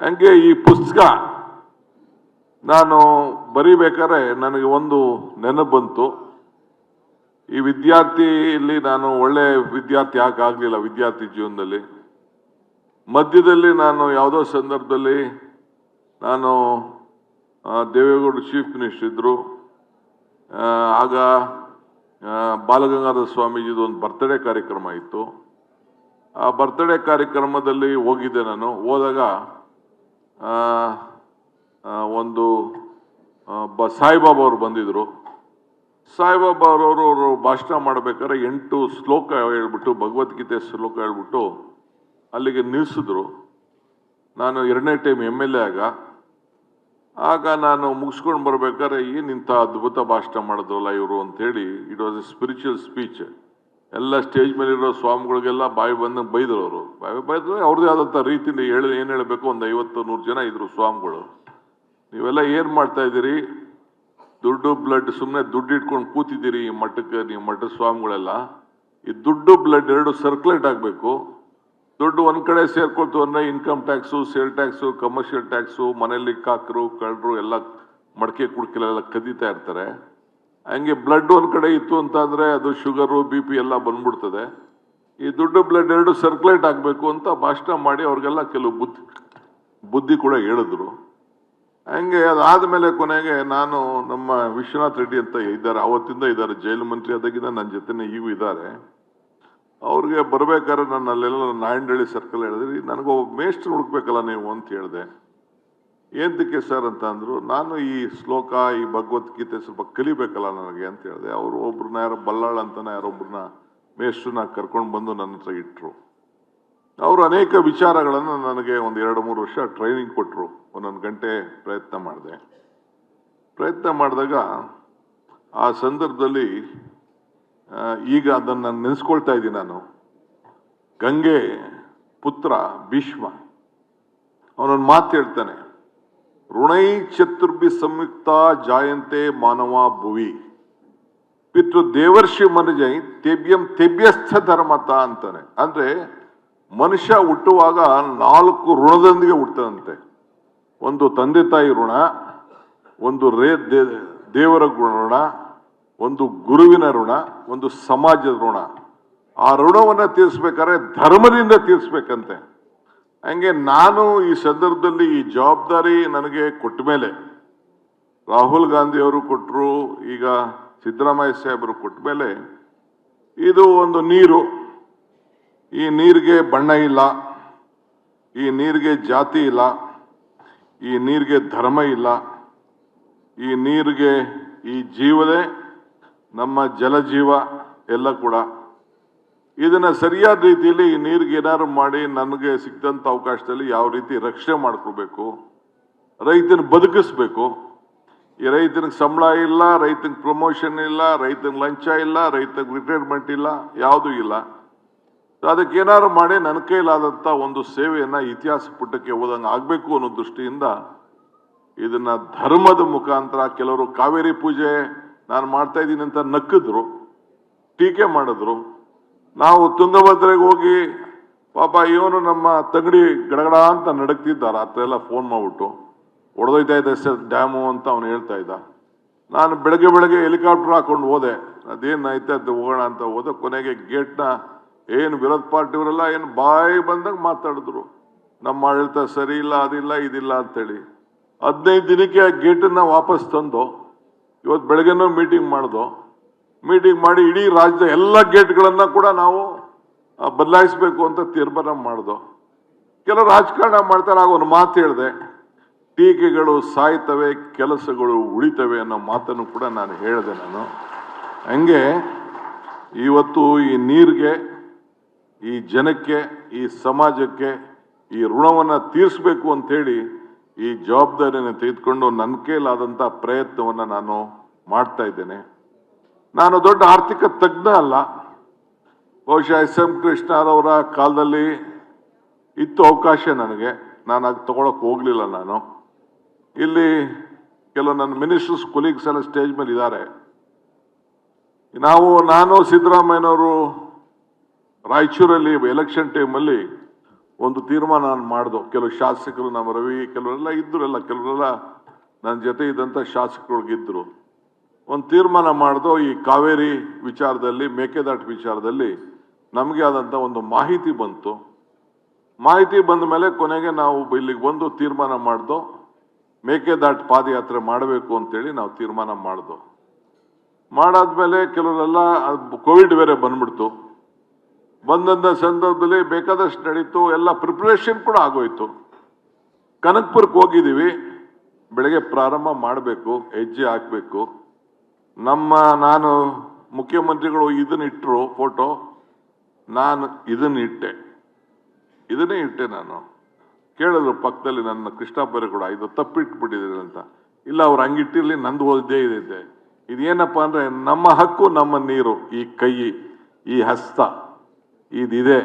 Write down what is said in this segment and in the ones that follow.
ಹಂಗೆ ಈ ಪುಸ್ತಕ ನಾನು ಬರಿಬೇಕಾದ್ರೆ ನನಗೆ ಒಂದು ನೆನಪು ಬಂತು. ಈ ವಿದ್ಯಾರ್ಥಿಯಲ್ಲಿ ನಾನು ಒಳ್ಳೆ ವಿದ್ಯಾರ್ಥಿ ಯಾಕೆ ಆಗಲಿಲ್ಲ ವಿದ್ಯಾರ್ಥಿ ಜೀವನದಲ್ಲಿ. ಮಧ್ಯದಲ್ಲಿ ನಾನು ಯಾವುದೋ ಸಂದರ್ಭದಲ್ಲಿ ನಾನು ದೇವೇಗೌಡ ಚೀಫ್ ಮಿನಿಸ್ಟರ್ ಇದ್ದರು ಆಗ ಬಾಲಗಂಗಾಧರ ಸ್ವಾಮೀಜಿದು ಒಂದು ಬರ್ತ್ಡೇ ಕಾರ್ಯಕ್ರಮ ಇತ್ತು. ಆ ಬರ್ತ್ಡೇ ಕಾರ್ಯಕ್ರಮದಲ್ಲಿ ಹೋಗಿದ್ದೆ ನಾನು. ಹೋದಾಗ ಒಂದು ಬ, ಸಾಯಿಬಾಬಾ ಅವರು ಬಂದಿದ್ರು. ಸಾಯಿಬಾಬಾ ಅವರು ಭಾಷಣ ಮಾಡಬೇಕಾದ್ರೆ ಎಂಟು ಶ್ಲೋಕ ಹೇಳ್ಬಿಟ್ಟು, ಭಗವದ್ಗೀತೆ ಶ್ಲೋಕ ಹೇಳ್ಬಿಟ್ಟು ಅಲ್ಲಿಗೆ ನಿಲ್ಲಿಸಿದ್ರು ನಾನು ಎರಡನೇ ಟೈಮ್ ಎಂ ಎಲ್ ಎ ಆಗ ಆಗ ನಾನು ಮುಗಿಸ್ಕೊಂಡು ಬರ್ಬೇಕಾದ್ರೆ ಏನು ಇಂಥ ಅದ್ಭುತ ಭಾಷಣ ಮಾಡಿದ್ರಲ್ಲ ಇವರು ಅಂತೇಳಿ it was a spiritual speech ಎಲ್ಲ ಸ್ಟೇಜ್ ಮೇಲಿರೋ ಸ್ವಾಮಿಗಳಿಗೆಲ್ಲ ಬಾಯಿ ಬಂದಂಗೆ ಬೈದ್ರು ಅವರು ಬಾಯಿ ಬೈದ್ರೆ ಅವ್ರದ್ದೇ ಆದಂಥ ರೀತಿಯಿಂದ ಹೇಳಿ, ಏನು ಹೇಳಬೇಕು? ಒಂದು ಐವತ್ತು ನೂರು ಜನ ಇದ್ರು ಸ್ವಾಮಿಗಳು. ನೀವೆಲ್ಲ ಏನು ಮಾಡ್ತಾ ಇದ್ದೀರಿ? ದುಡ್ಡು ಬ್ಲಡ್ ಸುಮ್ಮನೆ ದುಡ್ಡು ಇಟ್ಕೊಂಡು ಕೂತಿದ್ದೀರಿ ಈ ಮಠಕ್ಕೆ, ನೀವು ಮಠದ ಸ್ವಾಮಿಗಳೆಲ್ಲ. ಈ ದುಡ್ಡು ಬ್ಲಡ್ ಎರಡು ಸರ್ಕ್ಯುಲೇಟ್ ಆಗಬೇಕು. ದುಡ್ಡು ಒಂದು ಕಡೆ ಸೇರ್ಕೊಳ್ತು ಅಂದರೆ income tax sale tax commercial tax ಮನೆಯಲ್ಲಿ ಕಾಕರು, ಕಳ್ಳರು ಎಲ್ಲ ಮಡಕೆ ಕುಡ್ಕೆಲ್ಲ ಕದೀತಾ ಇರ್ತಾರೆ. ಹಂಗೆ ಬ್ಲಡ್ ಒಂದು ಕಡೆ ಇತ್ತು ಅಂತ ಅಂದ್ರೆ ಅದು ಶುಗರು ಬಿ ಪಿ ಎಲ್ಲ ಬಂದ್ಬಿಡ್ತದೆ. ಈ ದುಡ್ಡು ಬ್ಲಡ್ ಎರಡು ಸರ್ಕ್ಯುಲೇಟ್ ಆಗಬೇಕು ಅಂತ ಭಾಷಣ ಮಾಡಿ ಅವ್ರಿಗೆಲ್ಲ ಕೆಲವು ಬುದ್ಧಿ ಬುದ್ಧಿ ಕೂಡ ಹೇಳಿದ್ರು. ಹಂಗೆ ಅದಾದ್ಮೇಲೆ ಕೊನೆಗೆ ನಾನು ನಮ್ಮ ವಿಶ್ವನಾಥ್ ರೆಡ್ಡಿ ಅಂತ ಇದ್ದಾರೆ, ಅವತ್ತಿಂದ ಇದ್ದಾರೆ, ಜೈಲು ಮಂತ್ರಿ ಅದಕ್ಕಿಂತ ನನ್ನ ಜೊತೆನೇ ಈಗೂ ಇದ್ದಾರೆ. ಅವ್ರಿಗೆ ಬರ್ಬೇಕಾದ್ರೆ ನಾನು ಅಲ್ಲೆಲ್ಲ ನಾಯಂಡಳ್ಳಿ ಸರ್ಕಲ್ ಹೇಳಿದ್ರಿ ನನಗೊಬ್ಬ ಮೇಷ್ಟ್ರು ಹುಡುಕ್ಬೇಕಲ್ಲ ನೀವು ಅಂತ ಹೇಳಿದೆ. ಏಂತಕ್ಕೆ ಸರ್ ಅಂತ ಅಂದ್ರು, ನಾನು ಈ ಶ್ಲೋಕ, ಈ ಭಗವದ್ಗೀತೆ ಸ್ವಲ್ಪ ಕಲಿಬೇಕಲ್ಲ ನನಗೆ ಅಂತ ಹೇಳಿದೆ. ಅವರು ಒಬ್ರನ್ನ ಯಾರೋ ಬಲ್ಲಾಳ ಅಂತಾನೆ ಯಾರೊಬ್ಬರನ್ನ ಮೇಷ್ಟ್ರನ್ನ ಕರ್ಕೊಂಡು ಬಂದು ನನ್ನ ಹತ್ರ ಇಟ್ಟರು ಅವರು ಅನೇಕ ವಿಚಾರಗಳನ್ನು ನನಗೆ ಒಂದು ಎರಡು ಮೂರು ವರ್ಷ ಟ್ರೈನಿಂಗ್ ಕೊಟ್ಟರು ಒಂದೊಂದು ಗಂಟೆ ಪ್ರಯತ್ನ ಮಾಡಿದೆ. ಪ್ರಯತ್ನ ಮಾಡಿದಾಗ ಆ ಸಂದರ್ಭದಲ್ಲಿ ಈಗ ಅದನ್ನು ನಾನು ನೆನೆಸ್ಕೊಳ್ತಾ ಇದ್ದೀನಿ ನಾನು. ಗಂಗೆ ಪುತ್ರ ಭೀಷ್ಮ, ಅವನೊಂದು ಮಾತು ಹೇಳ್ತಾನೆ. ಋಣೈ ಚತುರ್ಭಿ ಸಂಯುಕ್ತ ಜಾಯಂತೆ ಮಾನವ ಭುವಿ. ಪಿತೃ ದೇವರ್ಷಿ ಮನುಜೈ ತೆಬ್ಯಂ ತೆಬ್ಯಸ್ಥ ಧರ್ಮತ ಅಂತಾನೆ. ಅಂದ್ರೆ ಮನುಷ್ಯ ಹುಟ್ಟುವಾಗ ನಾಲ್ಕು ಋಣದೊಂದಿಗೆ ಹುಟ್ಟದಂತೆ ಒಂದು ತಂದೆ ತಾಯಿ ಋಣ, ಒಂದು ರೇ ದೇವರ ಋಣ, ಒಂದು ಗುರುವಿನ ಋಣ, ಒಂದು ಸಮಾಜದ ಋಣ. ಆ ಋಣವನ್ನು ತೀರಿಸ್ಬೇಕಾದ್ರೆ ಧರ್ಮದಿಂದ ತೀರಿಸ್ಬೇಕಂತೆ. ಹಂಗೆ ನಾನು ಈ ಸಂದರ್ಭದಲ್ಲಿ ಈ ಜವಾಬ್ದಾರಿ ನನಗೆ ಕೊಟ್ಟ ಮೇಲೆ ರಾಹುಲ್ ಗಾಂಧಿ ಅವರು ಕೊಟ್ಟರು, ಈಗ ಸಿದ್ದರಾಮಯ್ಯ ಸಾಹೇಬರು ಕೊಟ್ಟ ಮೇಲೆ ಇದು ಒಂದು ನೀರು. ಈ ನೀರಿಗೆ ಬಣ್ಣ ಇಲ್ಲ, ಈ ನೀರಿಗೆ ಜಾತಿ ಇಲ್ಲ, ಈ ನೀರಿಗೆ ಧರ್ಮ ಇಲ್ಲ, ಈ ನೀರಿಗೆ ಈ ಜೀವನೇ ನಮ್ಮ ಜಲಜೀವ ಎಲ್ಲ ಕೂಡ. ಇದನ್ನ ಸರಿಯಾದ ರೀತಿಯಲ್ಲಿ ನೀರಿಗೆ ಏನಾದ್ರು ಮಾಡಿ ನನಗೆ ಸಿಕ್ಕಿದಂಥ ಅವಕಾಶದಲ್ಲಿ ಯಾವ ರೀತಿ ರಕ್ಷಣೆ ಮಾಡ್ಕೋಬೇಕು, ರೈತನ ಬದುಕಿಸ್ಬೇಕು. ಈ ರೈತನಿಗೆ ಸಂಬಳ ಇಲ್ಲ, ರೈತನಿಗೆ ಪ್ರಮೋಷನ್ ಇಲ್ಲ ರೈತನ ಲಂಚ ಇಲ್ಲ, ರೈತನಿಗೆ ರಿಟೈರ್ಮೆಂಟ್ ಇಲ್ಲ, ಯಾವುದೂ ಇಲ್ಲ. ಅದಕ್ಕೆ ಏನಾದ್ರು ಮಾಡಿ ನನ್ನ ಕೈಲಾದಂಥ ಒಂದು ಸೇವೆಯನ್ನ ಇತಿಹಾಸ ಪುಟಕ್ಕೆ ಓದಂಗೆ ಆಗಬೇಕು ಅನ್ನೋ ದೃಷ್ಟಿಯಿಂದ ಇದನ್ನ ಧರ್ಮದ ಮುಖಾಂತರ ಕೆಲವರು ಕಾವೇರಿ ಪೂಜೆ ನಾನು ಮಾಡ್ತಾ ಇದ್ದೀನಿ ಅಂತ ನಕ್ಕಿದ್ರು, ಟೀಕೆ ಮಾಡಿದ್ರು. ನಾವು ತುಂಗಭದ್ರೆಗೆ ಹೋಗಿ ಪಾಪ ಇವನು ನಮ್ಮ ತಗಡಿ ಗಡಗಡ ಅಂತ ನಡಕ್ತಿದ್ದಾರೆ ಆ ಎಲ್ಲ ಫೋನ್ ಮಾಡ್ಬಿಟ್ಟು ಹೊಡೆದೋಯ್ತಾ ಇದ್ದ ಸರ್ ಡ್ಯಾಮು ಅಂತ ಅವನು ಹೇಳ್ತಾ ಇದ್ದ. ನಾನು ಬೆಳಗ್ಗೆ ಬೆಳಗ್ಗೆ ಹೆಲಿಕಾಪ್ಟರ್ ಹಾಕೊಂಡು ಹೋದೆ. ಅದೇನಾಯ್ತು ಅದು ಹೋಗೋಣ ಅಂತ ಹೋದೆ. ಕೊನೆಗೆ ಗೇಟ್ನ ಏನು ವಿರೋಧ ಪಾರ್ಟಿಯವರೆಲ್ಲ ಏನು ಬಾಯಿ ಬಂದಾಗ ಮಾತಾಡಿದ್ರು. ನಮ್ಮ ಆಡಳಿತ ಸರಿ ಇಲ್ಲ, ಅದಿಲ್ಲ, ಇದಿಲ್ಲ ಅಂತೇಳಿ. ಹದಿನೈದು ದಿನಕ್ಕೆ ಆ ಗೇಟನ್ನು ವಾಪಸ್ ತಂದು ಇವತ್ತು ಬೆಳಗ್ಗೆನೂ ಮೀಟಿಂಗ್ ಮಾಡ್ದು. ಮೀಟಿಂಗ್ ಮಾಡಿ ಇಡೀ ರಾಜ್ಯದ ಎಲ್ಲ ಗೇಟ್ಗಳನ್ನ ಕೂಡ ನಾವು ಬದಲಾಯಿಸಬೇಕು ಅಂತ ತೀರ್ಮಾನ ಮಾಡಿದೋ. ಕೆಲವು ರಾಜಕಾರಣ ಮಾಡ್ತಾರೆ, ಆಗ ಒಂದು ಮಾತು ಹೇಳಿದೆ, ಟೀಕೆಗಳು ಸಾಯ್ತವೆ, ಕೆಲಸಗಳು ಉಳಿತವೆ ಅನ್ನೋ ಮಾತನ್ನು ಕೂಡ ನಾನು ಹೇಳಿದೆ ನಾನು. ಹಂಗೆ ಇವತ್ತು ಈ ನೀರಿಗೆ, ಈ ಜನಕ್ಕೆ, ಈ ಸಮಾಜಕ್ಕೆ ಈ ಋಣವನ್ನು ತೀರಿಸಬೇಕು ಅಂಥೇಳಿ ಈ ಜವಾಬ್ದಾರಿಯನ್ನು ತೆಗೆದುಕೊಂಡು ನನ್ನ ಕೈಲಾದಂಥ ಪ್ರಯತ್ನವನ್ನು ನಾನು ಮಾಡ್ತಾ ಇದ್ದೇನೆ. ನಾನು ದೊಡ್ಡ ಆರ್ಥಿಕ ತಜ್ಞ ಅಲ್ಲ. ಬಹುಶಃ ಎಸ್ ಎಂ ಕೃಷ್ಣರವರ ಕಾಲದಲ್ಲಿ ಇತ್ತು ಅವಕಾಶ ನನಗೆ. ನಾನು ಅದು ತಗೊಳಕ್ ಹೋಗಲಿಲ್ಲ ನಾನು. ಇಲ್ಲಿ ಕೆಲವು ನನ್ನ ಮಿನಿಸ್ಟರ್ಸ್ ಕೊಲೀಗ್ಸ್ ಎಲ್ಲ ಸ್ಟೇಜ್ ಮೇಲೆ ಇದ್ದಾರೆ. ನಾವು, ನಾನು, ಸಿದ್ದರಾಮಯ್ಯನವರು ರಾಯಚೂರಲ್ಲಿ ಎಲೆಕ್ಷನ್ ಟೈಮಲ್ಲಿ ಒಂದು ತೀರ್ಮಾನ ನಾನು ಮಾಡಿದೆ. ಕೆಲವು ಶಾಸಕರು ನಮ್ಮ ರವಿ, ಕೆಲವರೆಲ್ಲ ಇದ್ರು ಎಲ್ಲ, ಕೆಲವರೆಲ್ಲ ನನ್ನ ಜೊತೆ ಇದ್ದಂಥ ಶಾಸಕರುಗಳಿದ್ರು ಒಂದು ತೀರ್ಮಾನ ಮಾಡಿದ್ರು ಈ ಕಾವೇರಿ ವಿಚಾರದಲ್ಲಿ, ಮೇಕೆದಾಟು ವಿಚಾರದಲ್ಲಿ ನಮಗೆ ಆದಂಥ ಒಂದು ಮಾಹಿತಿ ಬಂತು. ಮಾಹಿತಿ ಬಂದ ಮೇಲೆ ಕೊನೆಗೆ ನಾವು ಇಲ್ಲಿಗೆ ಬಂದು ತೀರ್ಮಾನ ಮಾಡಿದೋ, ಮೇಕೆದಾಟು ಪಾದಯಾತ್ರೆ ಮಾಡಬೇಕು ಅಂತೇಳಿ ನಾವು ತೀರ್ಮಾನ ಮಾಡ್ದು. ಮಾಡಾದ್ಮೇಲೆ ಕೆಲವರೆಲ್ಲ ಕೋವಿಡ್ ಬೇರೆ ಬಂದ್ಬಿಡ್ತು. ಬಂದಂಥ ಸಂದರ್ಭದಲ್ಲಿ ಬೇಕಾದಷ್ಟು ನಡೀತು, ಎಲ್ಲ ಪ್ರಿಪ್ರೇಷನ್ ಕೂಡ ಆಗೋಯ್ತು. ಕನಕ್ಪುರಕ್ಕೆ ಹೋಗಿದ್ದೀವಿ. ಬೆಳಗ್ಗೆ ಪ್ರಾರಂಭ ಮಾಡಬೇಕು, ಹೆಜ್ಜೆ ಹಾಕಬೇಕು. ನಮ್ಮ ನಾನು ಮುಖ್ಯಮಂತ್ರಿಗಳು ಇದನ್ನ ಇಟ್ಟರು ಫೋಟೋ, ನಾನು ಇದನ್ನ ಇಟ್ಟೆ ಇದನ್ನೇ ಇಟ್ಟೆ ನಾನು. ಕೇಳಿದ್ರು ಪಕ್ಕದಲ್ಲಿ ನನ್ನ ಕೃಷ್ಣಪ್ಪರೇ ಕೂಡ, ಇದು ತಪ್ಪಿಟ್ಬಿಟ್ಟಿದ್ದೀರಿ ಅಂತ. ಇಲ್ಲ, ಅವ್ರು ಹಂಗಿಟ್ಟಿರ್ಲಿ, ನಂದು ಓದಿದ್ದೇ ಇದೆ ಇದೇನಪ್ಪ ಅಂದ್ರೆ, ನಮ್ಮ ಹಕ್ಕು, ನಮ್ಮ ನೀರು, ಈ ಕೈ, ಈ ಹಸ್ತ, ಇದಿದೆ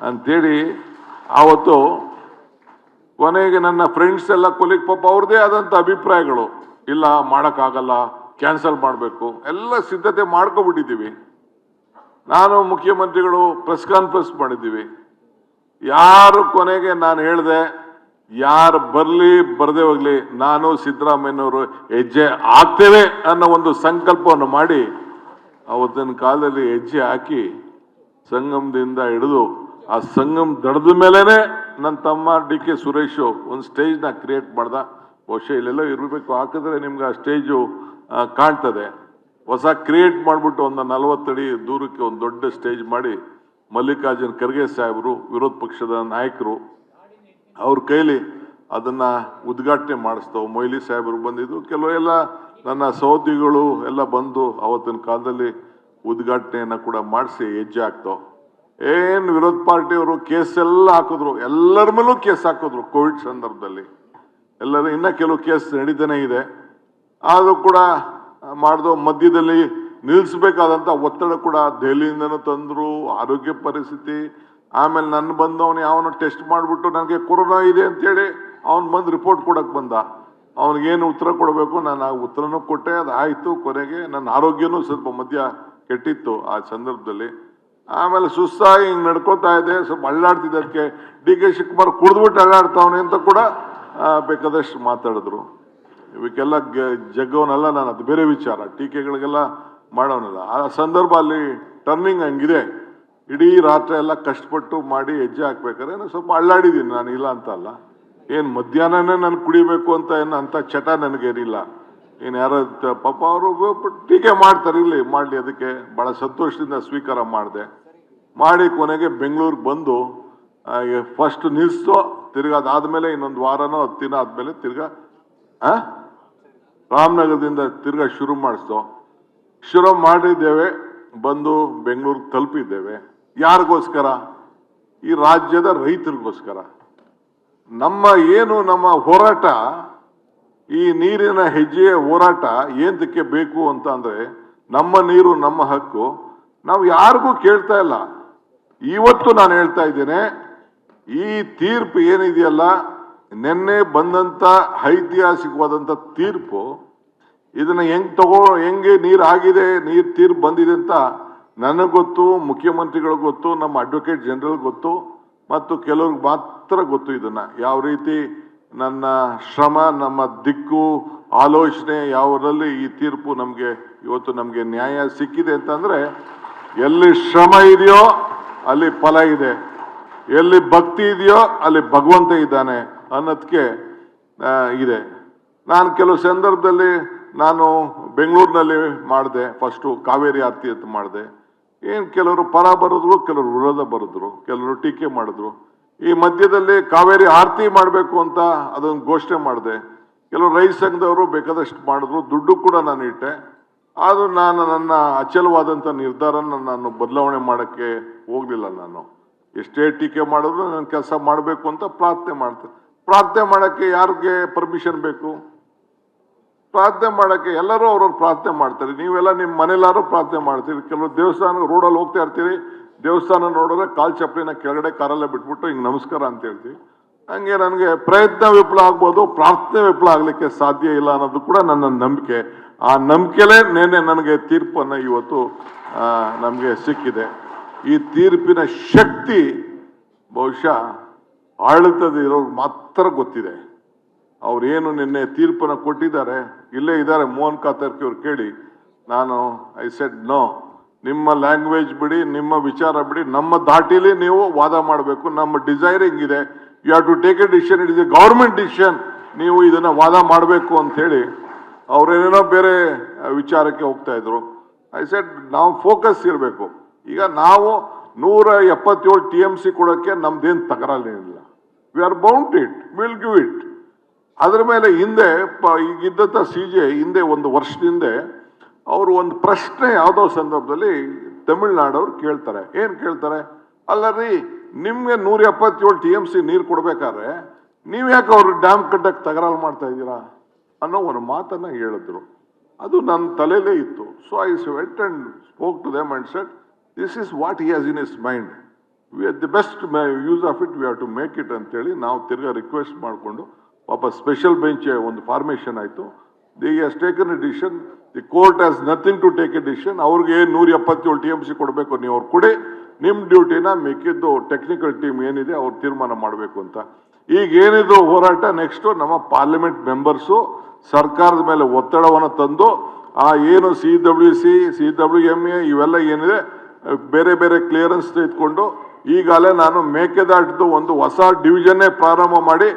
ಅಂತೇಳಿ ಆವತ್ತು ಕೊನೆಗೆ ನನ್ನ ಫ್ರೆಂಡ್ಸ್ ಎಲ್ಲ ಕೊಲಿಗೆ ಪಾಪ ಅವ್ರದ್ದೇ ಆದಂಥ ಅಭಿಪ್ರಾಯಗಳು. ಇಲ್ಲ, ಮಾಡೋಕ್ಕಾಗಲ್ಲ ಕ್ಯಾನ್ಸಲ್ ಮಾಡಬೇಕು. ಎಲ್ಲ ಸಿದ್ಧತೆ ಮಾಡ್ಕೊಬಿಟ್ಟಿದ್ದೀವಿ. ನಾನು ಮುಖ್ಯಮಂತ್ರಿಗಳು ಪ್ರೆಸ್ ಕಾನ್ಫರೆನ್ಸ್ ಮಾಡಿದ್ದೀವಿ. ಯಾರು ಕೊನೆಗೆ ನಾನು ಹೇಳಿದೆ, ಯಾರು ಬರಲಿ, ಬರದೇ ಹೋಗಲಿ, ನಾನು ಸಿದ್ದರಾಮಯ್ಯನವರು ಹೆಜ್ಜೆ ಹಾಕ್ತೇವೆ ಅನ್ನೋ ಒಂದು ಸಂಕಲ್ಪವನ್ನು ಮಾಡಿ ಅವತ್ತಿನ ಕಾಲದಲ್ಲಿ ಹೆಜ್ಜೆ ಹಾಕಿ ಸಂಗಮದಿಂದ ಹಿಡಿದು ಆ ಸಂಗಮ ದಡದ ಮೇಲೇ ನನ್ನ ತಮ್ಮ ಡಿ ಕೆ ಸುರೇಶು ಒಂದು ಸ್ಟೇಜ್ನ ಕ್ರಿಯೇಟ್ ಮಾಡ್ದ. ಬಹುಶಃ ಇಲ್ಲೆಲ್ಲ ಇರಬೇಕು. ಹಾಕಿದ್ರೆ ನಿಮ್ಗೆ ಆ ಸ್ಟೇಜು ಕಾಣ್ತದೆ. ಹೊಸ ಕ್ರಿಯೇಟ್ ಮಾಡಿಬಿಟ್ಟು ಒಂದು ನಲವತ್ತಡಿ ದೂರಕ್ಕೆ ಒಂದು ದೊಡ್ಡ ಸ್ಟೇಜ್ ಮಾಡಿ ಮಲ್ಲಿಕಾರ್ಜುನ್ ಖರ್ಗೆ ಸಾಹೇಬರು, ವಿರೋಧ ಪಕ್ಷದ ನಾಯಕರು, ಅವ್ರ ಕೈಲಿ ಅದನ್ನ ಉದ್ಘಾಟನೆ ಮಾಡಿಸ್ತಾವೆ ಮೊಯ್ಲಿ ಸಾಹೇಬರು ಬಂದಿದ್ದು ಎಲ್ಲ ನನ್ನ ಸಹೋದ್ಯೋಗಿಗಳು ಎಲ್ಲ ಬಂದು ಅವತ್ತಿನ ಕಾಲದಲ್ಲಿ ಉದ್ಘಾಟನೆಯನ್ನು ಕೂಡ ಮಾಡಿಸಿ ಹೆಜ್ಜೆ ಹಾಕ್ತಾವ್ ಏನು ವಿರೋಧ ಪಾರ್ಟಿಯವರು ಕೇಸ್ ಎಲ್ಲ ಹಾಕಿದ್ರು. ಎಲ್ಲರ ಮೇಲೂ ಕೇಸ್ ಹಾಕಿದ್ರು ಕೋವಿಡ್ ಸಂದರ್ಭದಲ್ಲಿ. ಎಲ್ಲರೂ ಇನ್ನೂ ಕೆಲವು ಕೇಸ್ ನಡೀತಾನೆ ಇದೆ. ಆದ್ರೂ ಕೂಡ ಮಾಡಿದೋ ಮಧ್ಯದಲ್ಲಿ ನಿಲ್ಲಿಸಬೇಕಾದಂಥ ಒತ್ತಡ ಕೂಡ ದೆಹಲಿಯಿಂದನೂ ತಂದರು, ಆರೋಗ್ಯ ಪರಿಸ್ಥಿತಿ. ಆಮೇಲೆ ನನ್ನ ಬಂದವನು ಯಾವನೋ ಟೆಸ್ಟ್ ಮಾಡಿಬಿಟ್ಟು ನನಗೆ ಕೊರೋನಾ ಇದೆ ಅಂತೇಳಿ ಅವನು ಬಂದು ರಿಪೋರ್ಟ್ ಕೊಡೋಕ್ಕೆ ಬಂದ. ಅವನಿಗೇನು ಉತ್ತರ ಕೊಡಬೇಕು? ನಾನು ಆ ಉತ್ತರನೂ ಕೊಟ್ಟೆ, ಅದು ಆಯಿತು ಕೊನೆಗೆ. ನನ್ನ ಆರೋಗ್ಯನೂ ಸ್ವಲ್ಪ ಮಧ್ಯ ಕೆಟ್ಟಿತ್ತು ಆ ಸಂದರ್ಭದಲ್ಲಿ. ಆಮೇಲೆ ಸುಸ್ತಾಗಿ ಹಿಂಗೆ ನಡ್ಕೋತಾ ಇದೆ ಸ್ವಲ್ಪ ಅಳ್ಳಾಡ್ತಿದ್ದಕ್ಕೆ. ಡಿ ಕೆ ಶಿವಕುಮಾರ್ ಕುಡಿದ್ಬಿಟ್ಟು ಅಳ್ಳಾಡ್ತಾವನೆ ಅಂತ ಕೂಡ ಬೇಕಾದಷ್ಟು ಮಾತಾಡಿದ್ರು. ಇವಕ್ಕೆಲ್ಲ ಜಗ್ಗೋನಲ್ಲ ನಾನು, ಅದು ಬೇರೆ ವಿಚಾರ. ಟೀಕೆಗಳಿಗೆಲ್ಲ ಮಾಡೋನಲ್ಲ. ಆ ಸಂದರ್ಭ ಅಲ್ಲಿ ಟರ್ನಿಂಗ್ ಹಂಗಿದೆ. ಇಡೀ ರಾತ್ರಿ ಎಲ್ಲ ಕಷ್ಟಪಟ್ಟು ಮಾಡಿ ಹೆಜ್ಜೆ ಹಾಕ್ಬೇಕಾದ್ರೆ ನಾನು ಸ್ವಲ್ಪ ಅಳ್ಳಾಡಿದ್ದೀನಿ. ನಾನು ಇಲ್ಲ ಅಂತ ಅಲ್ಲ. ಏನು ಮಧ್ಯಾಹ್ನನೇ ನಾನು ಕುಡಿಬೇಕು ಅಂತ ಏನು ಅಂಥ ಚಟ ನನಗೇನಿಲ್ಲ. ಏನು ಯಾರೋ ಪಾಪ ಅವರು ಟೀಕೆ ಮಾಡ್ತಾರೆ ಇಲ್ಲಿ ಮಾಡಲಿ, ಅದಕ್ಕೆ ಭಾಳ ಸಂತೋಷದಿಂದ ಸ್ವೀಕಾರ ಮಾಡಿದೆ. ಮಾಡಿ ಕೊನೆಗೆ ಬೆಂಗಳೂರಿಗೆ ಬಂದು ಫಸ್ಟ್ ನಿಲ್ಲಿಸೋ ತಿರ್ಗ ಅದಾದ್ಮೇಲೆ ಇನ್ನೊಂದು ವಾರನೋ ಹತ್ತು ದಿನ ಆದ್ಮೇಲೆ ತಿರ್ಗಾ, ಆ? ರಾಮನಗರದಿಂದ ತಿರ್ಗಾ ಶುರು ಮಾಡಿಸ್ತು ಶುರು ಮಾಡಿದ್ದೇವೆ, ಬಂದು ಬೆಂಗಳೂರಿಗೆ ತಲುಪಿದ್ದೇವೆ. ಯಾರಿಗೋಸ್ಕರ? ಈ ರಾಜ್ಯದ ರೈತರಿಗೋಸ್ಕರ. ನಮ್ಮ ಏನು ನಮ್ಮ ಹೋರಾಟ, ಈ ನೀರಿನ ಹೆಜ್ಜೆಯ ಹೋರಾಟ ಏನಕ್ಕೆ ಬೇಕು ಅಂತ ಅಂದ್ರೆ, ನಮ್ಮ ನೀರು, ನಮ್ಮ ಹಕ್ಕು. ನಾವು ಯಾರಿಗೂ ಕೇಳ್ತಾ ಇಲ್ಲ. ಇವತ್ತು ನಾನು ಹೇಳ್ತಾ ಇದ್ದೇನೆ, ಈ ತೀರ್ಪು ಏನಿದೆಯಲ್ಲ ನಿನ್ನೆ ಬಂದಂತ ಐತಿಹಾಸಿಕವಾದಂಥ ತೀರ್ಪು, ಇದನ್ನ ಹೆಂಗೆ ತಗೋ, ಹೆಂಗೆ ನೀರು ಆಗಿದೆ, ನೀರು ತೀರ್ಪು ಬಂದಿದೆ ಅಂತ ನನಗೆ ಗೊತ್ತು ಮುಖ್ಯಮಂತ್ರಿಗಳಿಗೆ ಗೊತ್ತು, ನಮ್ಮ ಅಡ್ವೊಕೇಟ್ ಜನರಲ್ ಗೊತ್ತು, ಮತ್ತು ಕೆಲವ್ರಿಗೆ ಮಾತ್ರ ಗೊತ್ತು ಇದನ್ನ. ಯಾವ ರೀತಿ ನನ್ನ ಶ್ರಮ, ನಮ್ಮ ದಿಕ್ಕು, ಆಲೋಚನೆ, ಯಾವರಲ್ಲಿ ಈ ತೀರ್ಪು ನಮಗೆ, ಇವತ್ತು ನಮಗೆ ನ್ಯಾಯ ಸಿಕ್ಕಿದೆ ಅಂತಂದ್ರೆ, ಎಲ್ಲಿ ಶ್ರಮ ಇದೆಯೋ ಅಲ್ಲಿ ಫಲ ಇದೆ. ಎಲ್ಲಿ ಭಕ್ತಿ ಇದೆಯೋ ಅಲ್ಲಿ ಭಗವಂತ ಇದ್ದಾನೆ. ಅನ್ನೋದಕ್ಕೆ ಇದೆ. ನಾನು ಕೆಲವು ಸಂದರ್ಭದಲ್ಲಿ ನಾನು ಬೆಂಗಳೂರಿನಲ್ಲಿ ಮಾಡಿದೆ ಫಸ್ಟು ಕಾವೇರಿ ಆರತಿ ಅಂತ ಮಾಡಿದೆ. ಏನು ಕೆಲವರು ಪರ ಬರೆದ್ರು, ಕೆಲವರು ವಿರೋಧ ಬರೆದ್ರು, ಕೆಲವರು ಟೀಕೆ ಮಾಡಿದ್ರು. ಈ ಮಧ್ಯದಲ್ಲಿ ಕಾವೇರಿ ಆರತಿ ಮಾಡಬೇಕು ಅಂತ ಅದೊಂದು ಘೋಷಣೆ ಮಾಡಿದೆ. ಕೆಲವು ರೈತ ಸಂಘದವರು ಬೇಕಾದಷ್ಟು ಮಾಡಿದ್ರು, ದುಡ್ಡು ಕೂಡ ನಾನು ಇಟ್ಟೆ. ಆದರೂ ನಾನು ನನ್ನ ಅಚಲವಾದಂಥ ನಿರ್ಧಾರನ ನಾನು ಬದಲಾವಣೆ ಮಾಡೋಕ್ಕೆ ಹೋಗಲಿಲ್ಲ ನಾನು. ಎಷ್ಟೇ ಟೀಕೆ ಮಾಡಿದ್ರು ನಾನು ಕೆಲಸ ಮಾಡಬೇಕು ಅಂತ ಪ್ರಾರ್ಥನೆ ಮಾಡ್ತೇನೆ ಪ್ರಾರ್ಥನೆ ಮಾಡೋಕ್ಕೆ ಯಾರಿಗೆ ಪರ್ಮಿಷನ್ ಬೇಕು? ಪ್ರಾರ್ಥನೆ ಮಾಡೋಕ್ಕೆ ಎಲ್ಲರೂ ಅವ್ರವ್ರು ಪ್ರಾರ್ಥನೆ ಮಾಡ್ತಾರೆ. ನೀವೆಲ್ಲ ನಿಮ್ಮ ಮನೆಯಲ್ಲಾರು ಪ್ರಾರ್ಥನೆ ಮಾಡ್ತೀರಿ. ಕೆಲವು ದೇವಸ್ಥಾನ ರೋಡಲ್ಲಿ ಹೋಗ್ತಾ ಇರ್ತೀರಿ. ದೇವಸ್ಥಾನ ನೋಡಿದ್ರೆ ಕಾಲ್ ಚಪ್ಪಲಿನ ಕೆಳಗಡೆ ಕಾರಲ್ಲೇ ಬಿಟ್ಬಿಟ್ಟು ಹಿಂಗೆ ನಮಸ್ಕಾರ ಅಂತ ಹೇಳ್ತೀವಿ. ಹಂಗೆ ನನಗೆ ಪ್ರಯತ್ನ ವಿಫಲ ಆಗ್ಬೋದು, ಪ್ರಾರ್ಥನೆ ವಿಫಲ ಆಗಲಿಕ್ಕೆ ಸಾಧ್ಯ ಇಲ್ಲ ಅನ್ನೋದು ಕೂಡ ನನ್ನ ನಂಬಿಕೆ. ಆ ನಂಬಿಕೆಲೇ ನೇನೆ ನನಗೆ ತೀರ್ಪನ್ನು ಇವತ್ತು ನಮಗೆ ಸಿಕ್ಕಿದೆ. ಈ ತೀರ್ಪಿನ ಶಕ್ತಿ ಬಹುಶಃ ಆಡಳಿತದ ಇರೋರ್ಗೆ ಮಾತ್ರ ಗೊತ್ತಿದೆ. ಅವ್ರೇನು ನಿನ್ನೆ ತೀರ್ಪನ್ನು ಕೊಟ್ಟಿದ್ದಾರೆ? ಇಲ್ಲೇ ಇದ್ದಾರೆ ಮೋಹನ್ ಕಾತರ್ಕಿ ಅವ್ರು ಕೇಳಿ. ನಾನು ಐ ಸೆಡ್ ನೋ ನಿಮ್ಮ ಲ್ಯಾಂಗ್ವೇಜ್ ಬಿಡಿ, ನಿಮ್ಮ ವಿಚಾರ ಬಿಡಿ, ನಮ್ಮ ದಾಟಿಲಿ ನೀವು ವಾದ ಮಾಡಬೇಕು. ನಮ್ಮ ಡಿಸೈರ್ ಹಿಂಗಿದೆ? You have to take a decision it is a government decision ನೀವು ಇದನ್ನು ವಾದ ಮಾಡಬೇಕು ಅಂಥೇಳಿ ಅವರೇನೇನೋ ಬೇರೆ ವಿಚಾರಕ್ಕೆ ಹೋಗ್ತಾ ಇದ್ರು. ಐ ಸೆಡ್ ನಾವು ಫೋಕಸ್ ಇರಬೇಕು. ಈಗ ನಾವು ನೂರ ಎಪ್ಪತ್ತೇಳು ಟಿ ಎಂ ಸಿ ಕೊಡೋಕ್ಕೆ ನಮ್ದೇನು ತಕರಾಲೇನಿಲ್ಲ we are bound it will give it ಅದರ ಮೇಲೆ ಹಿಂದೆ, ಪ- ಈಗಿದ್ದಂಥ ಸಿ ಜೆ ಹಿಂದೆ ಒಂದು ವರ್ಷದಿಂದ ಅವರು ಒಂದು ಪ್ರಶ್ನೆ ಯಾವುದೋ ಸಂದರ್ಭದಲ್ಲಿ ತಮಿಳ್ನಾಡವ್ರು ಕೇಳ್ತಾರೆ. ಏನು ಕೇಳ್ತಾರೆ? ಅಲ್ಲ ರೀ, ನಿಮಗೆ ನೂರ ಎಪ್ಪತ್ತೇಳು ಟಿ ಎಂ ಸಿ ನೀರು ಕೊಡಬೇಕಾದ್ರೆ ನೀವು ಯಾಕೆ ಅವ್ರು ಡ್ಯಾಮ್ ಕಟ್ಟಕ್ಕೆ ತಗರಾಲ್ ಮಾಡ್ತಾ ಇದ್ದೀರಾ? ಅನ್ನೋ ಒಂದು ಮಾತನ್ನು ಹೇಳಿದ್ರು. ಅದು ನನ್ನ ತಲೆಯಲ್ಲೇ ಇತ್ತು. So I went and spoke to them and said this is what he has in is mind we the best use of it we have to make it ಅಂತೇಳಿ ನಾವು ತಿರ್ಗಾ ರಿಕ್ವೆಸ್ಟ್ ಮಾಡಿಕೊಂಡು, ಪಾಪ ಸ್ಪೆಷಲ್ ಬೆಂಚ್ ಒಂದು formation ಆಯಿತು. The has taken a decision the court has nothing to take a decision ಅವ್ರಿಗೆ ನೂರ ಎಪ್ಪತ್ತೇಳು ಟಿ ಎಂ ಸಿ ಕೊಡಬೇಕು, ನೀವು ಅವ್ರು ಕೊಡಿ ನಿಮ್ಮ ಡ್ಯೂಟಿನ ಮಿಕ್ಕಿದ್ದು ಟೆಕ್ನಿಕಲ್ ಟೀಮ್ ಏನಿದೆ, ಅವ್ರು ತೀರ್ಮಾನ ಮಾಡಬೇಕು ಅಂತ. ಈಗ ಏನಿದು ಹೋರಾಟ ನೆಕ್ಸ್ಟು ನಮ್ಮ ಪಾರ್ಲಿಮೆಂಟ್ ಮೆಂಬರ್ಸು ಸರ್ಕಾರದ ಮೇಲೆ ಒತ್ತಡವನ್ನು ತಂದು, ಆ ಏನು C W C C W M A ಇವೆಲ್ಲ ಏನಿದೆ, ಬೇರೆ ಬೇರೆ ಕ್ಲಿಯರೆನ್ಸ್ ತೆಗೆದುಕೊಂಡು ಈಗಾಗಲೇ ನಾನು ಮೇಕೆದಾಟದ ಒಂದು ಹೊಸ ಡಿವಿಷನ್ನೇ ಪ್ರಾರಂಭ ಮಾಡಿ,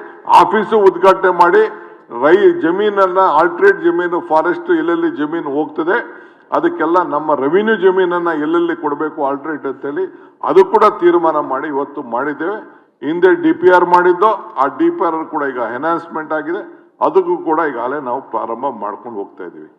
ಆಫೀಸು ಉದ್ಘಾಟನೆ ಮಾಡಿ, ರೈ ಜಮೀನನ್ನ, ಆಲ್ಟ್ರೇಟ್ ಜಮೀನು, ಫಾರೆಸ್ಟ್ ಎಲ್ಲೆಲ್ಲಿ ಜಮೀನು ಹೋಗ್ತದೆ, ಅದಕ್ಕೆಲ್ಲ ನಮ್ಮ ರೆವಿನ್ಯೂ ಜಮೀನನ್ನ ಎಲ್ಲೆಲ್ಲಿ ಕೊಡಬೇಕು ಆಲ್ಟ್ರೇಟ್ ಅಂತೇಳಿ ಅದು ಕೂಡ ತೀರ್ಮಾನ ಮಾಡಿ ಇವತ್ತು ಮಾಡಿದ್ದೇವೆ. ಹಿಂದೆ ಡಿ ಪಿ ಆರ್ ಮಾಡಿದ್ದು, ಆ ಡಿ ಪಿ ಆರ್ ಕೂಡ ಈಗ ಎನ್ಹಾನ್ಸ್ಮೆಂಟ್ ಆಗಿದೆ. ಅದಕ್ಕೂ ಕೂಡ ಈಗಾಗಲೇ ನಾವು ಪ್ರಾರಂಭ ಮಾಡ್ಕೊಂಡು ಹೋಗ್ತಾ ಇದ್ದೀವಿ.